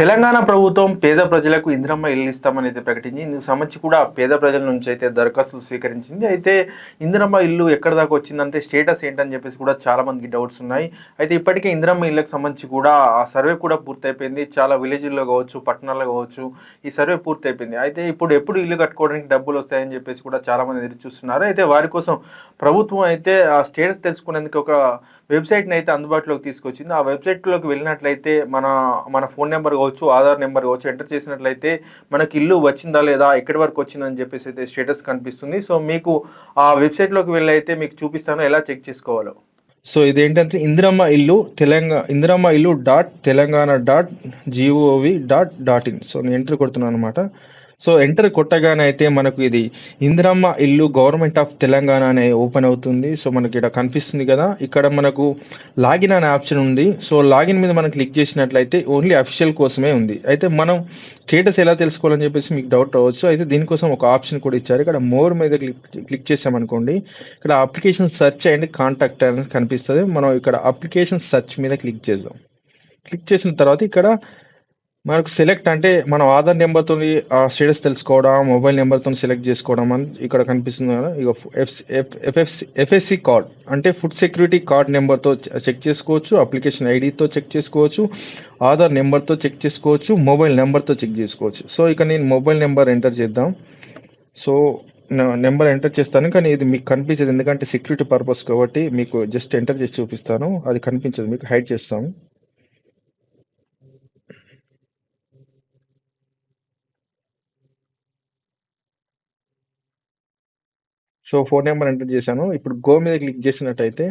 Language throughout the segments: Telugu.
తెలంగాణ ప్రభుత్వం పేద ప్రజలకు ఇంద్రమ్మ ఇల్లు ఇస్తామని అయితే ప్రకటించింది. ఇందుకు సంబంధించి కూడా పేద ప్రజల నుంచి అయితే దరఖాస్తులు స్వీకరించింది. అయితే ఇందిరమ్మ ఇల్లు ఎక్కడ దాకా వచ్చిందంటే స్టేటస్ ఏంటని చెప్పేసి కూడా చాలా మందికి డౌట్స్ ఉన్నాయి. అయితే ఇప్పటికే ఇందిరమ్మ ఇళ్ళకి సంబంధించి కూడా ఆ సర్వే కూడా పూర్తయిపోయింది. చాలా విలేజ్ల్లో కావచ్చు పట్టణాల్లో కావచ్చు ఈ సర్వే పూర్తయిపోయింది. అయితే ఇప్పుడు ఎప్పుడు ఇల్లు కట్టుకోవడానికి డబ్బులు వస్తాయని చెప్పేసి కూడా చాలా మంది ఎదురు చూస్తున్నారు. అయితే వారి కోసం ప్రభుత్వం అయితే ఆ స్టేటస్ తెలుసుకునేందుకు ఒక వెబ్సైట్ని అయితే అందుబాటులోకి తీసుకొచ్చింది. ఆ వెబ్సైట్లోకి వెళ్ళినట్లయితే మన మన ఫోన్ నెంబర్ కావచ్చు ఆధార్ నెంబర్ కావచ్చు ఎంటర్ చేసినట్లయితే మనకి ఇల్లు వచ్చిందా లేదా ఎక్కడి వరకు వచ్చిందని చెప్పేసి అయితే స్టేటస్ కనిపిస్తుంది. సో మీకు ఆ వెబ్సైట్లోకి వెళ్ళి అయితే మీకు చూపిస్తాను ఎలా చెక్ చేసుకోవాలో. సో ఇదేంటంటే ఇందిరమ్మ ఇల్లు తెలంగాణ ఇందిరమ్మ ఇల్లు dot Telangana dot G O V dot dot in. So నేను ఎంటర్ కొడుతున్నాను అనమాట సో ఎంటర్ కొట్టగానే అయితే మనకు ఇది ఇందిరమ్మ ఇల్లు గవర్నమెంట్ ఆఫ్ తెలంగాణ అనే ఓపెన్ అవుతుంది. సో మనకి ఇక్కడ కనిపిస్తుంది కదా. ఇక్కడ మనకు లాగిన్ అనే ఆప్షన్ ఉంది. సో లాగిన్ మీద మనం క్లిక్ చేసినట్లయితే ఓన్లీ అఫీషియల్ కోసమే ఉంది. అయితే మనం స్టేటస్ ఎలా తెలుసుకోవాలని చెప్పేసి మీకు డౌట్ రావచ్చు. అయితే దీనికోసం ఒక ఆప్షన్ కూడా ఇచ్చారు. ఇక్కడ మోర్ మీద క్లిక్ క్లిక్ చేసామనుకోండి ఇక్కడ అప్లికేషన్ సెర్చ్ అండ్ కాంటాక్ట్ అని కనిపిస్తుంది. మనం ఇక్కడ అప్లికేషన్ సెర్చ్ మీద క్లిక్ చేద్దాం. క్లిక్ చేసిన తర్వాత ఇక్కడ మనకు సెలెక్ట్ అంటే మనం ఆధార్ నెంబర్తో స్టేటస్ తెలుసుకోవడం మొబైల్ నెంబర్తో సెలెక్ట్ చేసుకోవడం అని ఇక్కడ కనిపిస్తుంది కదా. ఇక F F C F S C card అంటే ఫుడ్ సెక్యూరిటీ కార్డ్ నెంబర్తో చెక్ చేసుకోవచ్చు అప్లికేషన్ ఐడితో చెక్ చేసుకోవచ్చు ఆధార్ నెంబర్తో చెక్ చేసుకోవచ్చు మొబైల్ నెంబర్తో చెక్ చేసుకోవచ్చు. సో ఇక నేను మొబైల్ నెంబర్ ఎంటర్ చేద్దాం. సో నెంబర్ ఎంటర్ చేస్తాను. కానీ ఇది మీకు కనిపించదు. ఎందుకంటే సెక్యూరిటీ పర్పస్ కాబట్టి మీకు జస్ట్ ఎంటర్ చేసి చూపిస్తాను. అది కనిపించదు. మీకు హైడ్ చేస్తాము సో ఫోన్ నెంబర్ ఎంటర్ చేశాను. ఇప్పుడు గో మీద క్లిక్ చేసినట్టయితే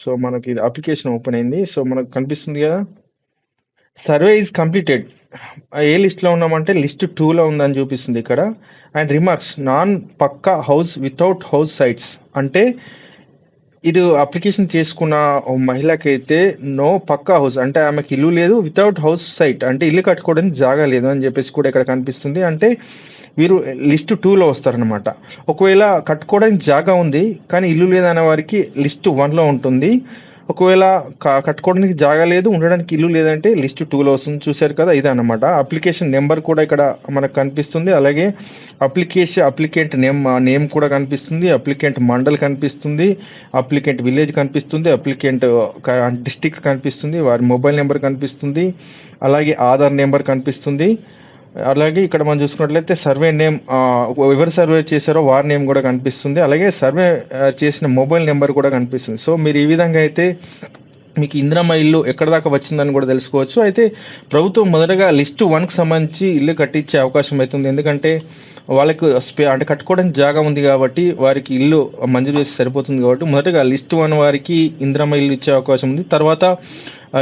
సో మనకి ఇది అప్లికేషన్ ఓపెన్ అయింది. సో మనకు కనిపిస్తుంది కదా సర్వే ఈజ్ కంప్లీటెడ్. ఏ లిస్ట్లో ఉన్నామంటే లిస్ట్ టూలో ఉందని చూపిస్తుంది ఇక్కడ. And remarks non pucca house without house sites. అంటే ఇది అప్లికేషన్ చేసుకున్న ఓ మహిళకైతే నో పక్కా హౌస్ అంటే ఆమెకి ఇల్లు లేదు వితౌట్ హౌస్ సైట్. అంటే ఇల్లు కట్టుకోవడానికి జాగా లేదు అని చెప్పేసి కూడా ఇక్కడ కనిపిస్తుంది. అంటే వీరు లిస్ట్ టూలో వస్తారనమాట ఒకవేళ కట్టుకోవడానికి జాగా ఉంది కానీ ఇల్లు లేదనే వారికి లిస్ట్ వన్లో ఉంటుంది. ఒకవేళ కట్టుకోవడానికి జాగా లేదు ఉండడానికి ఇల్లు లేదంటే లిస్ట్ టూలో వస్తుంది. చూశారు కదా ఇది అనమాట అప్లికేషన్ నెంబర్ కూడా ఇక్కడ మనకు కనిపిస్తుంది. అలాగే అప్లికేషన్ అప్లికెంట్ నేమ్ నేమ్ కూడా కనిపిస్తుంది. అప్లికెంట్ మండల్ కనిపిస్తుంది. అప్లికెంట్ విలేజ్ కనిపిస్తుంది. అప్లికెంట్ డిస్టిక్ కనిపిస్తుంది. వారి మొబైల్ నెంబర్ కనిపిస్తుంది. అలాగే ఆధార్ నెంబర్ కనిపిస్తుంది. అలాగే ఇక్కడ మనం చూసుకున్నట్లయితే సర్వే నేమ్ ఎవరు సర్వే చేశారో వారి నేమ్ కూడా కనిపిస్తుంది. అలాగే సర్వే చేసిన మొబైల్ నెంబర్ కూడా కనిపిస్తుంది. సో మీరు ఈ విధంగా అయితే మీకు ఇందిరమ్మ ఇల్లు ఎక్కడ దాకా వచ్చిందని కూడా తెలుసుకోవచ్చు. అయితే ప్రభుత్వం మొదటగా లిస్ట్ వన్కి సంబంధించి ఇల్లు కట్టించే అవకాశం అవుతుంది ఎందుకంటే వాళ్ళకు స్పే అంటే కట్టుకోవడానికి జాగా ఉంది కాబట్టి వారికి ఇల్లు మంజూరు చేసి సరిపోతుంది కాబట్టి మొదటగా లిస్ట్ వన్ వారికి ఇందిరమ్మ ఇల్లు ఇచ్చే అవకాశం ఉంది. తర్వాత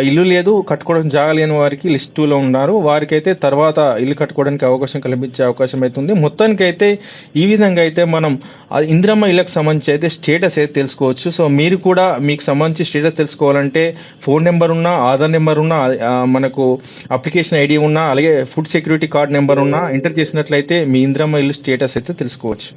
ఇల్లు లేదు కట్టుకోవడానికి జాగా లేని వారికి లిస్టులో ఉన్నారు. వారికైతే తర్వాత ఇల్లు కట్టుకోవడానికి అవకాశం కల్పించే అవకాశం అవుతుంది మొత్తానికి అయితే ఈ విధంగా అయితే మనం ఇందిరమ్మ ఇళ్ళకి సంబంధించి అయితే స్టేటస్ అయితే తెలుసుకోవచ్చు. సో మీరు కూడా మీకు సంబంధించి స్టేటస్ తెలుసుకోవాలంటే ఫోన్ నెంబర్ ఉన్నా ఆధార్ నెంబర్ ఉన్నా మనకు అప్లికేషన్ ఐడి ఉన్నా అలాగే ఫుడ్ సెక్యూరిటీ కార్డ్ నెంబర్ ఉన్నా ఎంటర్ చేసినట్లయితే మీ ఇందిరమ్మ ఇల్లు స్టేటస్ అయితే తెలుసుకోవచ్చు.